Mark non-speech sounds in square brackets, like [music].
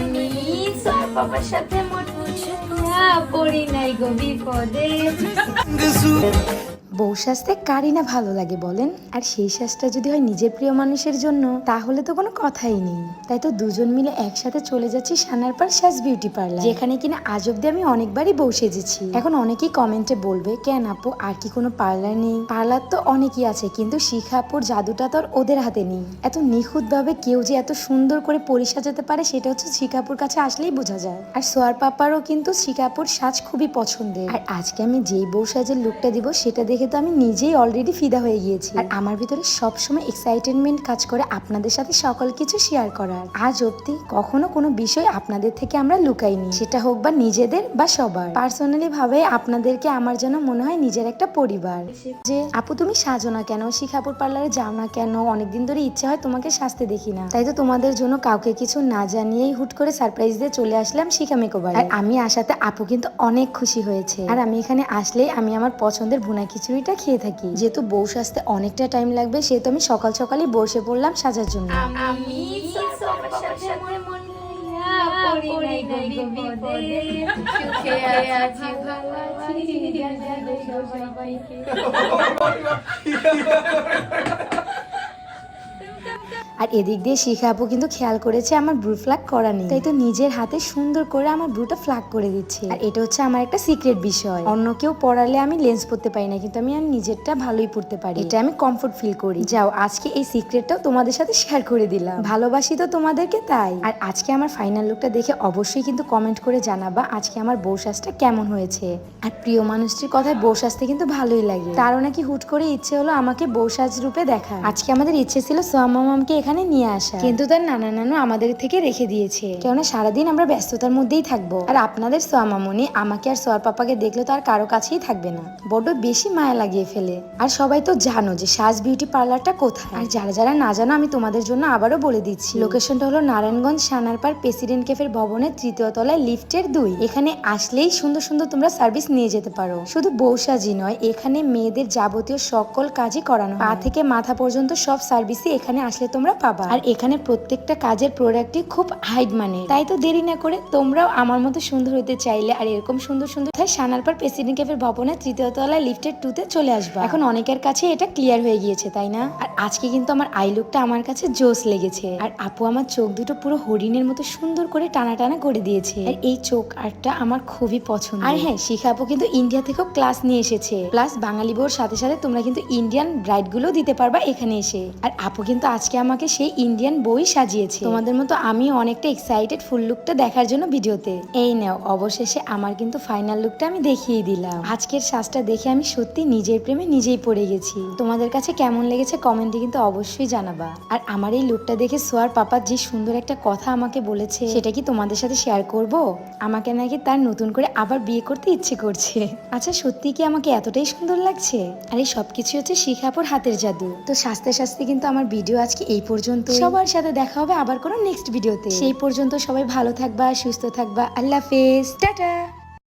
আমি তোর বাবার সাথে মনে পড়ি নাই গো বিপদে। বউ সাজতে কারই না ভালো লাগে বলেন? আর সেই সাজটা যদি হয় নিজের প্রিয় মানুষের জন্য, তাহলে তো কোনো কথাই নেই। তাই তো দুজন মিলে একসাথে চলে যাচ্ছি সানার পার সাজ বিউটি পার্লার। যেখানে কিনা আজ অব্দি আমি অনেকবারই বউ সেজেছি। এখন অনেকেই কমেন্টে বলবে, কেন আপু, আর কি কোনো পার্লার নেই? পার্লার তো অনেকই আছে, কিন্তু শিখাপুর জাদুটা তো আর ওদের হাতে নেই। এত নিখুঁত ভাবে কেউ যে এত সুন্দর করে পরিসাজাতে পারে, সেটা হচ্ছে শিখাপুর কাছে আসলেই বোঝা যায়। আর সোয়ার পাপারও কিন্তু শিখাপুর সাজ খুবই পছন্দের। আর আজকে আমি যেই বউ সাজের লুকটা দিব, সেটা দেখে তো আমি নিজেই অলরেডি ফিদা হয়ে গিয়েছি। আর আমার ভিতরে সবসময় এক্সাইটেডমেন্ট কাজ করে আপনাদের সাথে সকল কিছু শেয়ার করার। আজ অব্দি কখনো কোনো বিষয় আপনাদের থেকে আমরা লুকাইনি। সেটা হোক বা নিজেদের বা সবার। পার্সোনালি ভাবে আপনাদেরকে আমার যেন মনে হয় নিজের একটা পরিবার। যে, আপু, তুমি সাজো না কেন? শিখাপুর পার্লারে যাও না কেন? অনেকদিন ধরে ইচ্ছে হয় তোমাকে সাজতে দেখি না। তাই তো তোমাদের জন্য কাউকে কিছু না জানিয়েই হুট করে সারপ্রাইজ দিয়ে চলে আসলাম শিখা মেকওভার আর আমি আসাতে আপু কিন্তু অনেক খুশি হয়েছে। আর আমি এখানে আসলেই আমি আমার পছন্দের ভুনা খিচুড়িটা খেয়ে থাকি। যেহেতু বউ সাজতে অনেকটা টাইম লাগবে সেহেতু আমি সকাল সকালই বসে পড়লাম সাজার জন্য। আমি [laughs] [laughs] [laughs] আর এদিক দিয়ে শিখা আপু কিন্তু খেয়াল করেছে আমার ব্রু ফ্লাগ করা নেই। তাই তো নিজের হাতে সুন্দর করে আমার ব্রুটা ফ্লাগ করে দিচ্ছে। আর এটা হচ্ছে আমার একটা সিক্রেট বিষয়। অন্য কেউ পড়ালে আমি লেন্স পড়তে পারি না, কিন্তু আমি আমার নিজেরটা ভালোই পড়তে পারি। এটা আমি কমফোর্ট ফিল করি। যাও, আজকে এই সিক্রেটটাও তোমাদের সাথে শেয়ার করে দিলাম। ভালোবাসি তো তোমাদেরকে তাই। আর আজকে আমার ফাইনাল লুকটা দেখে অবশ্যই কিন্তু কমেন্ট করে জানাবা আজকে আমার বউ সাজটা কেমন হয়েছে। আর প্রিয় মানুষটির কথায় বউ সাজতে কিন্তু ভালোই লাগে। তারও নাকি হুট করে ইচ্ছে হলো আমাকে বউ সাজ রূপে দেখা আজকে আমাদের ইচ্ছে ছিল সোয়ামামামকে এখানে নিয়ে আসা। কিন্তু তার নানা নানু আমাদের থেকে রেখে দিয়েছে। কেননা সারাদিন আমরা ব্যস্ততার মধ্যেই থাকব। আর আপনাদের সোয়ামামনি আমাকে আর সোয়ার পাপাকে দেখলে তো আর কারও কাছেই থাকবে না। বড্ড বেশি মায়া লাগিয়ে ফেলে। আর সবাই তো জানো যে সাজ বিউটি পার্লারটা কোথায়। আর যারা যারা না জানো আমি তোমাদের জন্য আবারও বলে দিচ্ছি। লোকেশনটা হলো নারায়ণগঞ্জ সানারপাড় প্রেসিডেন্ট ক্যাফের ভবনের তৃতীয় তলায় লিফটের দুই। এখানে আসলেই সুন্দর সুন্দর তোমরা সার্ভিস নিয়ে যেতে পারো। শুধু বৌসাজি নয় এখানে মেয়েদের যাবতীয় সকল কাজই করানো। পা থেকে মাথা পর্যন্ত সব সার্ভিসই এখানে আসলে তোমরা পাবা। আর এখানে প্রত্যেকটা কাজের প্রোডাক্টই খুব হাইড মানে তাই তো দেরি না করে তোমরাও আমার মতো সুন্দর হতে চাইলে আর এরকম সুন্দর সুন্দর তাই সানারপাড় প্রেসিডেন্ট ক্যাফের ভবনের তৃতীয় তলায় লিফটের টুতে চলে আসবা। এখন অনেকের কাছে এটা ক্লিয়ার হয়ে গিয়েছে, তাই না? আর আজকে কিন্তু আমার আই লুকটা আমার কাছে জোস লেগেছে। আর আপু আমার চোখ দুটো পুরো হরিণের মতো সুন্দর করে টানা টানা করে দিয়েছে। আর এই চোখ আর্টটা আমার খুবই পছন্দ আর হ্যাঁ শিখা আপু কিন্তু ইন্ডিয়া থেকেও ক্লাস নিয়ে এসেছে। প্লাস বাঙালি বউর সাথে সাথে তোমরা কিন্তু ইন্ডিয়ান ব্রাইডগুলো দিতে পারবা এখানে এসে। আর আপু কিন্তু আজকে আমাকে সেই ইন্ডিয়ান বই সাজিয়েছে। তোমাদের মতো আমি অনেকটা এক্সাইটেড ফুল লুকটা দেখার জন্য ভিডিওতে। এই নাও অবশেষে আমার কিন্তু ফাইনাল লুকটা আমি দেখিয়ে দিলাম। আজকের সাজটা দেখে আমি সত্যি নিজের প্রেমে নিজেই পড়ে গেছি। তোমাদের কাছে কেমন লেগেছে কমেন্টে কিন্তু অবশ্যই জানাবা। আর আমার এই লুকটা দেখে সোয়ার পাপা যে সুন্দর একটা কথা আমাকে বলেছে সেটা কি তোমাদের সাথে শেয়ার করব? আমাকে নাকি তার নতুন করে আবার বিয়ে করতে ইচ্ছে করছে। আচ্ছা সত্যি কি আমাকে এতটাই সুন্দর লাগছে? আর এই সবকিছু হচ্ছে শিখাপুর হাতের জাদু। তো সাজতে সাজতে কিন্তু আমার ভিডিও আজকে এই পর্যন্ত। সবার সাথে দেখা হবে আবার কোনো নেক্সট ভিডিওতে সেই পর্যন্ত সবাই ভালো থাকবা সুস্থ থাকবা। আল্লাহ হাফেজ। টাটা।